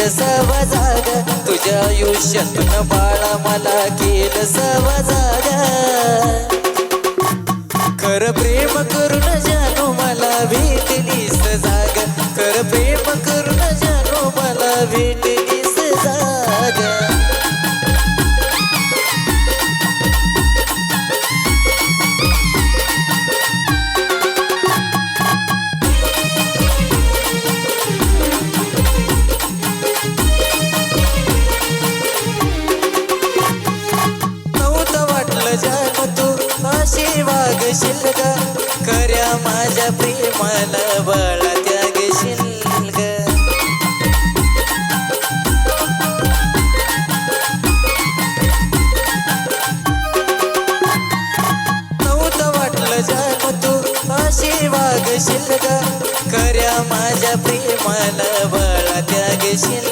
केलं सवजाग तुझ्या आयुष्यातून बाळा मला केलं सवजाग खर प्रेम करून जाणू मला भेटलीस जाग. खर प्रेम करून जाणू मला भेटली माझ्या प्रेमाला बाळा त्यागशील ग. नव्हतं वाटलं जाणू तू अशी वागशील ग. खऱ्या माझ्या प्रेमाला बाळा त्यागशील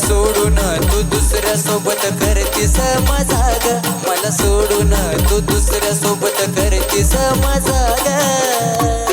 सोडून तू दुसऱ्या सोबत करतीस मजाग मला सोडून तू दुसऱ्या सोबत करतीस माझा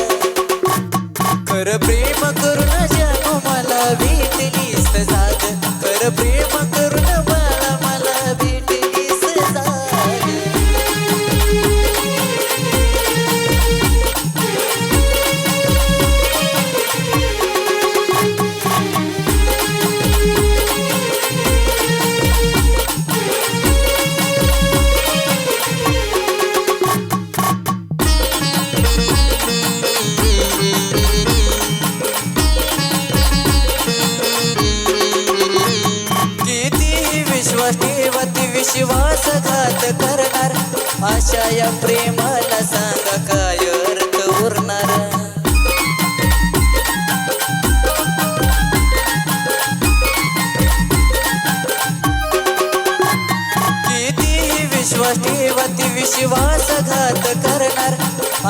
अशा या प्रेमाला सांगा काय अर्थ उरणार? कितीही विश्वास ठेवती विश्वासघात करणार?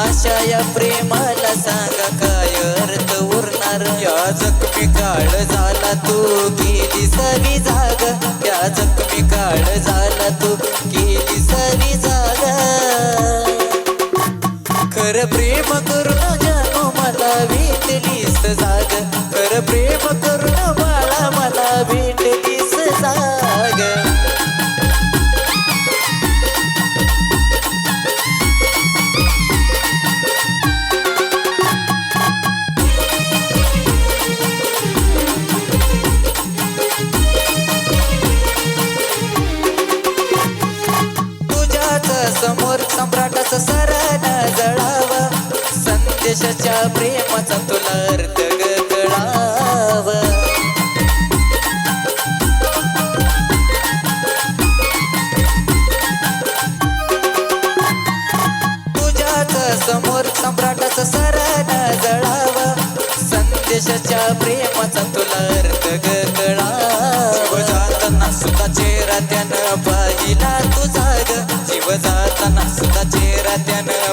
अशा या प्रेमाला सांगा काय अर्थ उरणार? या जखमी काळ झाला तू गेली सवी जाग. या जखमी काळ झाला तू गेली सवी जाग. कर प्रेम करून जाणू मला भेटलीस जाग. कर प्रेम करून बाळा मला देशाच्या प्रेमाचा तुला अर्थ गळावा. तुझ्याच समोर सम्राटाचा सरण जळाव. संदेशाच्या प्रेमाचा तुला अर्थ गळावा. जाताना सुद्धा चेहरा त्यानं पाहिला तुझा ग जीव जाताना सुद्धा चेहरा त्यानं